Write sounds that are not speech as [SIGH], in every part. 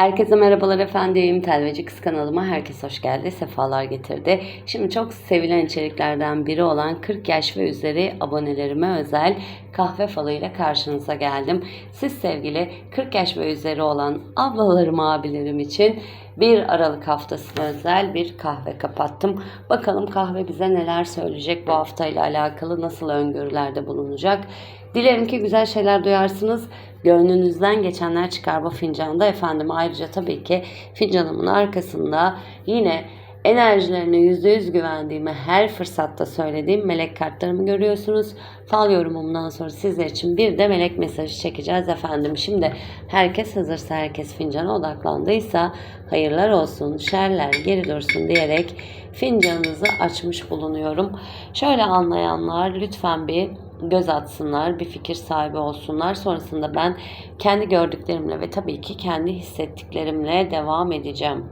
Herkese merhabalar efendim. Telveci Kız kanalıma herkes hoş geldi. Sefalar getirdi. Şimdi çok sevilen içeriklerden biri olan 40 yaş ve üzeri abonelerime özel kahve falıyla karşınıza geldim. Siz sevgili 40 yaş ve üzeri olan ablalarım, abilerim için 1 Aralık haftasına özel bir kahve kapattım. Bakalım kahve bize neler söyleyecek bu haftayla alakalı nasıl öngörülerde bulunacak. Dilerim ki güzel şeyler duyarsınız. Gönlünüzden geçenler çıkar bu fincanda efendim. Ayrıca tabii ki fincanımın arkasında yine enerjilerine %100 güvendiğimi her fırsatta söylediğim melek kartlarımı görüyorsunuz. Fal yorumumdan sonra sizler için bir de melek mesajı çekeceğiz efendim. Şimdi herkes hazırsa herkes fincana odaklandıysa hayırlar olsun, şerler geri dursun diyerek fincanınızı açmış bulunuyorum. Şöyle anlayanlar lütfen bir göz atsınlar, bir fikir sahibi olsunlar. Sonrasında ben kendi gördüklerimle ve tabii ki kendi hissettiklerimle devam edeceğim.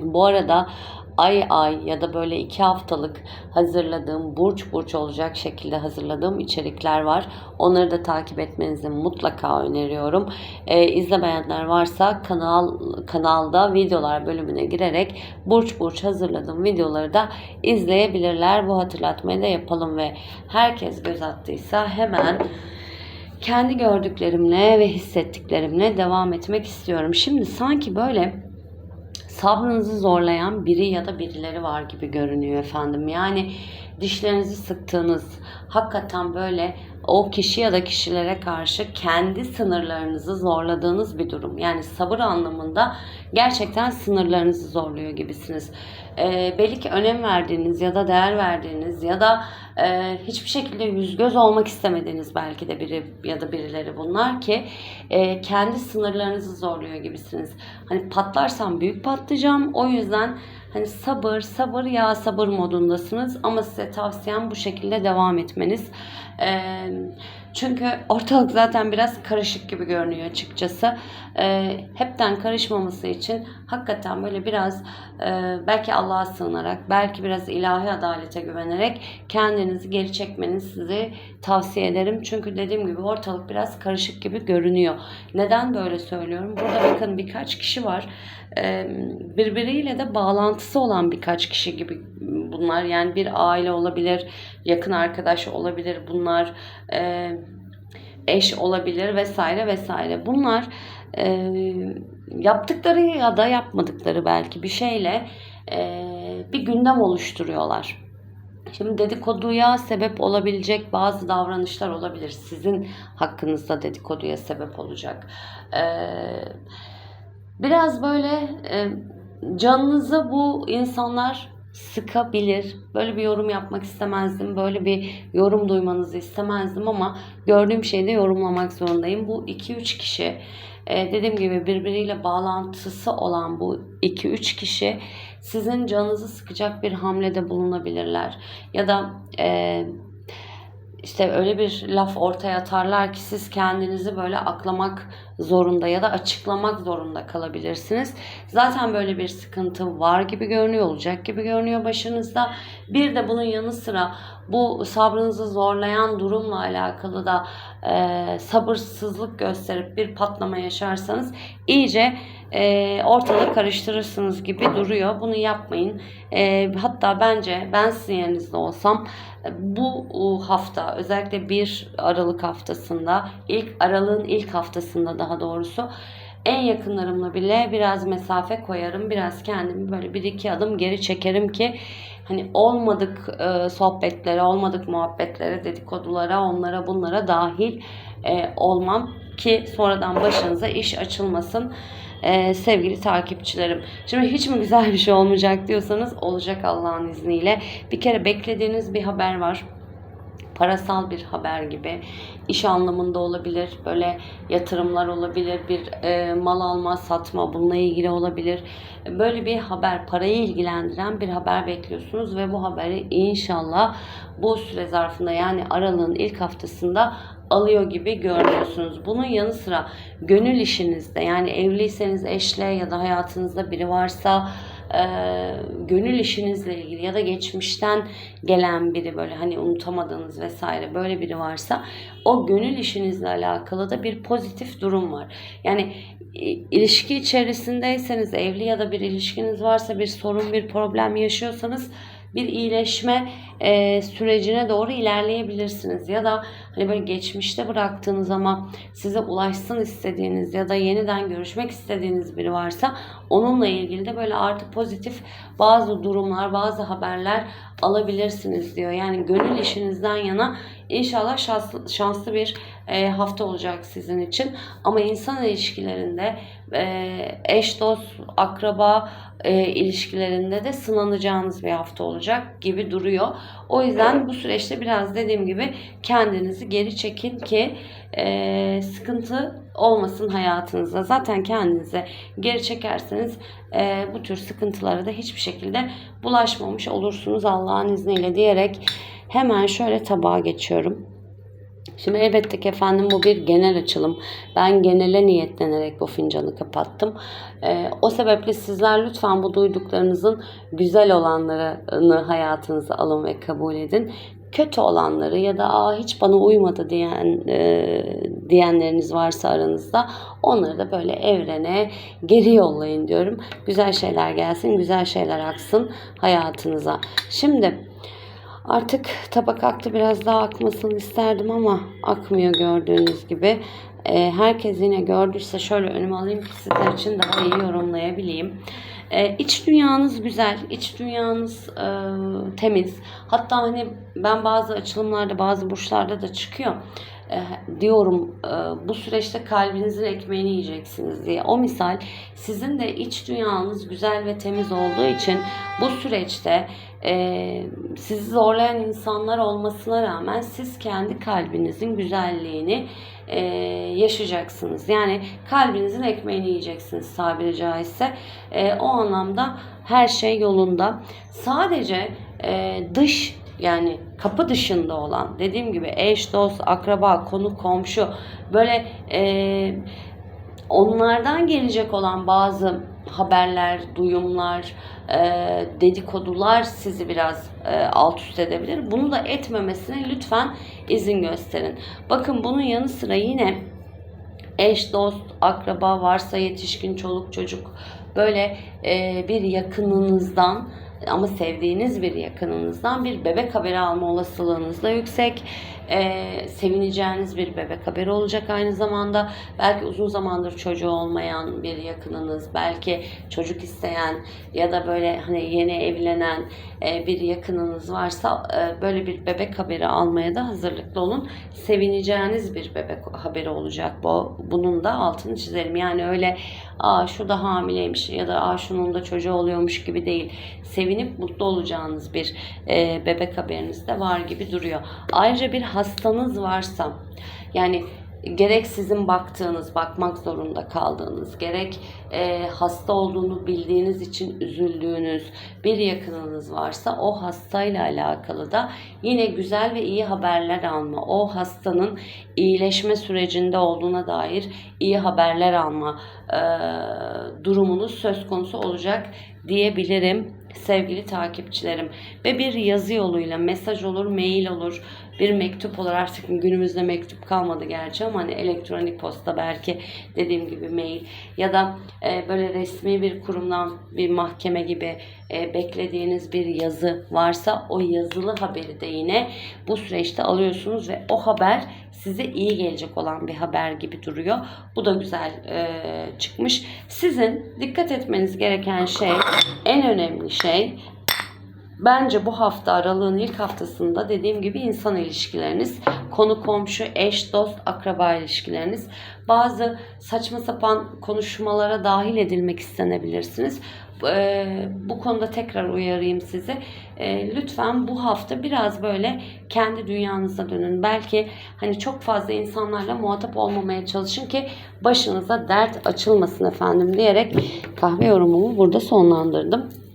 Bu arada ay ay ya da böyle iki haftalık hazırladığım burç burç olacak şekilde hazırladığım içerikler var. Onları da takip etmenizi mutlaka öneriyorum. Ee, izlemeyenler varsa kanal kanalda videolar bölümüne girerek burç burç hazırladığım videoları da izleyebilirler. Bu hatırlatmayı da yapalım ve herkes göz attıysa hemen kendi gördüklerimle ve hissettiklerimle devam etmek istiyorum. Şimdi sanki böyle sabrınızı zorlayan biri ya da birileri var gibi görünüyor efendim. Yani dişlerinizi sıktığınız, hakikaten böyle o kişi ya da kişilere karşı kendi sınırlarınızı zorladığınız bir durum. Yani sabır anlamında gerçekten sınırlarınızı zorluyor gibisiniz. Ee, belli ki önem verdiğiniz ya da değer verdiğiniz ya da e, hiçbir şekilde yüz göz olmak istemediğiniz belki de biri ya da birileri bunlar ki e, kendi sınırlarınızı zorluyor gibisiniz. Hani patlarsam büyük patlayacağım. O yüzden hani sabır, sabır ya sabır modundasınız ama size tavsiyem bu şekilde devam etmeniz. Ee, çünkü ortalık zaten biraz karışık gibi görünüyor açıkçası. Ee, hepten karışmaması için hakikaten böyle biraz e, belki Allah'a sığınarak, belki biraz ilahi adalete güvenerek kendinizi geri çekmenizi tavsiye ederim. Çünkü dediğim gibi ortalık biraz karışık gibi görünüyor. Neden böyle söylüyorum? Burada bakın birkaç kişi var. Ee, birbiriyle de bağlantısı olan birkaç kişi gibi bunlar. Yani bir aile olabilir, yakın arkadaş olabilir bunlar. E, eş olabilir vesaire vesaire. Bunlar e, yaptıkları ya da yapmadıkları belki bir şeyle e, bir gündem oluşturuyorlar. Şimdi dedikoduya sebep olabilecek bazı davranışlar olabilir. Sizin hakkınızda dedikoduya sebep olacak. Ee, biraz böyle e, canınızı bu insanlar sıkabilir. Böyle bir yorum yapmak istemezdim. Böyle bir yorum duymanızı istemezdim ama gördüğüm şeyi de yorumlamak zorundayım. Bu 2-3 kişi e, dediğim gibi birbiriyle bağlantısı olan bu 2-3 kişi sizin canınızı sıkacak bir hamlede bulunabilirler. Ya da e, işte öyle bir laf ortaya atarlar ki siz kendinizi böyle aklamak zorunda ya da açıklamak zorunda kalabilirsiniz. Zaten böyle bir sıkıntı var gibi görünüyor, olacak gibi görünüyor başınızda. Bir de bunun yanı sıra bu sabrınızı zorlayan durumla alakalı da e, sabırsızlık gösterip bir patlama yaşarsanız iyice e, ortalığı karıştırırsınız gibi duruyor. Bunu yapmayın. E, hatta bence ben sizin yerinizde olsam bu hafta özellikle 1 Aralık haftasında ilk Aralık'ın ilk haftasında daha doğrusu en yakınlarımla bile biraz mesafe koyarım. Biraz kendimi böyle bir iki adım geri çekerim ki hani olmadık e, sohbetlere, olmadık muhabbetlere, dedikodulara, onlara bunlara dahil e, olmam ki sonradan başınıza iş açılmasın. Ee, sevgili takipçilerim. Şimdi hiç mi güzel bir şey olmayacak diyorsanız olacak Allah'ın izniyle. Bir kere beklediğiniz bir haber var parasal bir haber gibi iş anlamında olabilir böyle yatırımlar olabilir bir e, mal alma satma bununla ilgili olabilir böyle bir haber parayı ilgilendiren bir haber bekliyorsunuz ve bu haberi inşallah bu süre zarfında yani aralığın ilk haftasında alıyor gibi görünüyorsunuz. Bunun yanı sıra gönül işinizde yani evliyseniz eşle ya da hayatınızda biri varsa e, gönül işinizle ilgili ya da geçmişten gelen biri böyle hani unutamadığınız vesaire böyle biri varsa o gönül işinizle alakalı da bir pozitif durum var. Yani ilişki içerisindeyseniz evli ya da bir ilişkiniz varsa bir sorun bir problem yaşıyorsanız bir iyileşme e, sürecine doğru ilerleyebilirsiniz. Ya da hani böyle geçmişte bıraktığınız ama size ulaşsın istediğiniz ya da yeniden görüşmek istediğiniz biri varsa onunla ilgili de böyle artık pozitif bazı durumlar, bazı haberler alabilirsiniz diyor. Yani gönül işinizden yana inşallah şanslı, şanslı bir e, hafta olacak sizin için. Ama insan ilişkilerinde e, eş, dost, akraba e, ilişkilerinde de sınanacağınız bir hafta olacak gibi duruyor. O yüzden bu süreçte biraz dediğim gibi kendinizi geri çekin ki e, sıkıntı olmasın hayatınızda. Zaten kendinize geri çekerseniz e, bu tür sıkıntılara da hiçbir şekilde bulaşmamış olursunuz Allah'ın izniyle diyerek hemen şöyle tabağa geçiyorum. Şimdi elbette ki efendim bu bir genel açılım. Ben genele niyetlenerek bu fincanı kapattım. Ee, o sebeple sizler lütfen bu duyduklarınızın güzel olanlarını hayatınıza alın ve kabul edin. Kötü olanları ya da Aa, hiç bana uymadı diyen e, diyenleriniz varsa aranızda onları da böyle evrene geri yollayın diyorum. Güzel şeyler gelsin, güzel şeyler aksın hayatınıza. Şimdi Artık tabak aktı biraz daha akmasını isterdim ama akmıyor gördüğünüz gibi. Ee, herkes yine gördüyse şöyle önüme alayım ki sizler için daha iyi yorumlayabileyim. Ee, iç dünyanız güzel, iç dünyanız e, temiz. Hatta hani ben bazı açılımlarda, bazı burçlarda da çıkıyor. E, diyorum e, bu süreçte kalbinizin ekmeğini yiyeceksiniz diye. O misal sizin de iç dünyanız güzel ve temiz olduğu için bu süreçte e, sizi zorlayan insanlar olmasına rağmen siz kendi kalbinizin güzelliğini yaşayacaksınız. Yani kalbinizin ekmeğini yiyeceksiniz tabiri caizse. O anlamda her şey yolunda. Sadece dış yani kapı dışında olan dediğim gibi eş, dost, akraba, konu, komşu böyle e, onlardan gelecek olan bazı haberler, duyumlar, e, dedikodular sizi biraz e, alt üst edebilir. Bunu da etmemesine lütfen izin gösterin. Bakın bunun yanı sıra yine eş, dost, akraba varsa yetişkin, çoluk, çocuk böyle e, bir yakınınızdan ama sevdiğiniz bir yakınınızdan bir bebek haberi alma olasılığınız da yüksek. Ee, sevineceğiniz bir bebek haberi olacak aynı zamanda. Belki uzun zamandır çocuğu olmayan bir yakınınız, belki çocuk isteyen ya da böyle hani yeni evlenen e, bir yakınınız varsa e, böyle bir bebek haberi almaya da hazırlıklı olun. Sevineceğiniz bir bebek haberi olacak bu. Bunun da altını çizelim. Yani öyle aa şu da hamileymiş ya da aa şunun da çocuğu oluyormuş gibi değil. Sevinip mutlu olacağınız bir e, bebek haberiniz de var gibi duruyor. Ayrıca bir hastanız varsa yani gerek sizin baktığınız, bakmak zorunda kaldığınız, gerek e, hasta olduğunu bildiğiniz için üzüldüğünüz bir yakınınız varsa o hastayla alakalı da yine güzel ve iyi haberler alma, o hastanın iyileşme sürecinde olduğuna dair iyi haberler alma e, durumunuz söz konusu olacak diyebilirim sevgili takipçilerim. Ve bir yazı yoluyla mesaj olur, mail olur, bir mektup olur. Artık günümüzde mektup kalmadı gerçi ama hani elektronik posta belki dediğim gibi mail ya da e, böyle resmi bir kurumdan bir mahkeme gibi e, beklediğiniz bir yazı varsa o yazılı haberi de yine bu süreçte alıyorsunuz ve o haber size iyi gelecek olan bir haber gibi duruyor. Bu da güzel e, çıkmış. Sizin dikkat etmeniz gereken şey en önemli şey Bence bu hafta aralığın ilk haftasında dediğim gibi insan ilişkileriniz, konu komşu, eş, dost, akraba ilişkileriniz, bazı saçma sapan konuşmalara dahil edilmek istenebilirsiniz. Ee, bu konuda tekrar uyarayım sizi. Ee, lütfen bu hafta biraz böyle kendi dünyanıza dönün. Belki hani çok fazla insanlarla muhatap olmamaya çalışın ki başınıza dert açılmasın efendim diyerek kahve yorumumu burada sonlandırdım.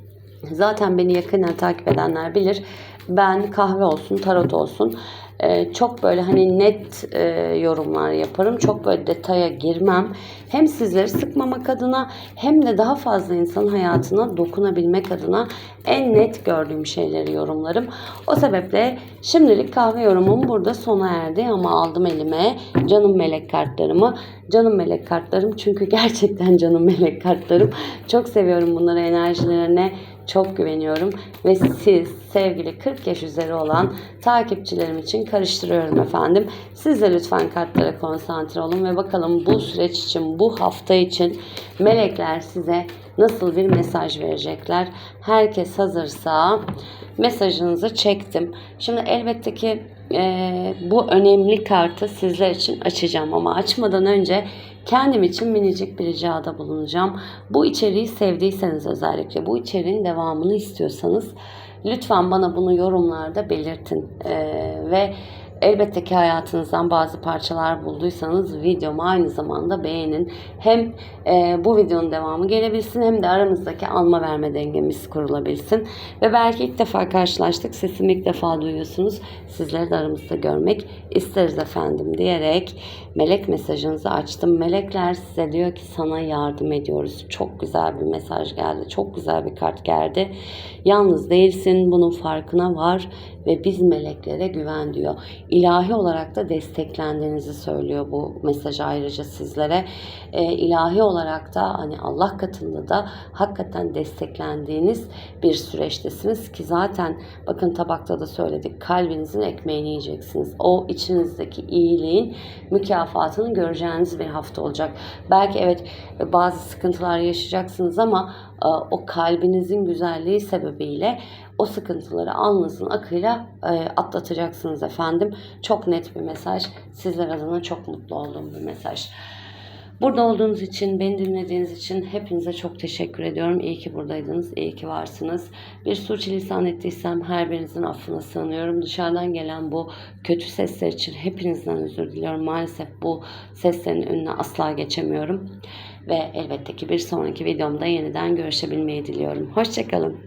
Zaten beni yakından takip edenler bilir. Ben kahve olsun, tarot olsun e, çok böyle hani net e, yorumlar yaparım. Çok böyle detaya girmem. Hem sizleri sıkmamak adına hem de daha fazla insanın hayatına dokunabilmek adına en net gördüğüm şeyleri yorumlarım. O sebeple şimdilik kahve yorumum burada sona erdi ama aldım elime canım melek kartlarımı. Canım melek kartlarım çünkü [LAUGHS] gerçekten canım melek kartlarım. Çok seviyorum bunları enerjilerine çok güveniyorum ve siz sevgili 40 yaş üzeri olan takipçilerim için karıştırıyorum efendim. Siz de lütfen kartlara konsantre olun ve bakalım bu süreç için, bu hafta için melekler size nasıl bir mesaj verecekler. Herkes hazırsa mesajınızı çektim. Şimdi elbette ki e, bu önemli kartı sizler için açacağım ama açmadan önce kendim için minicik bir ricada bulunacağım. Bu içeriği sevdiyseniz özellikle bu içeriğin devamını istiyorsanız lütfen bana bunu yorumlarda belirtin. E, ve Elbette ki hayatınızdan bazı parçalar bulduysanız videomu aynı zamanda beğenin. Hem e, bu videonun devamı gelebilsin hem de aramızdaki alma verme dengemiz kurulabilsin. Ve belki ilk defa karşılaştık, sesimi ilk defa duyuyorsunuz. Sizleri de aramızda görmek isteriz efendim diyerek melek mesajınızı açtım. Melekler size diyor ki sana yardım ediyoruz. Çok güzel bir mesaj geldi. Çok güzel bir kart geldi. Yalnız değilsin bunun farkına var ve biz meleklere güven diyor. İlahi olarak da desteklendiğinizi söylüyor bu mesaj ayrıca sizlere. E, ilahi olarak da hani Allah katında da hakikaten desteklendiğiniz bir süreçtesiniz ki zaten bakın tabakta da söyledik kalbinizin ekmeğini yiyeceksiniz. O içinizdeki iyiliğin mükafatını göreceğiniz bir hafta olacak. Belki evet bazı sıkıntılar yaşayacaksınız ama o kalbinizin güzelliği sebebiyle o sıkıntıları alnınızın akıyla e, atlatacaksınız efendim. Çok net bir mesaj. Sizler adına çok mutlu olduğum bir mesaj. Burada olduğunuz için, beni dinlediğiniz için hepinize çok teşekkür ediyorum. İyi ki buradaydınız, iyi ki varsınız. Bir suçlisan ettiysem her birinizin affına sığınıyorum. Dışarıdan gelen bu kötü sesler için hepinizden özür diliyorum. Maalesef bu seslerin önüne asla geçemiyorum. Ve elbette ki bir sonraki videomda yeniden görüşebilmeyi diliyorum. Hoşçakalın.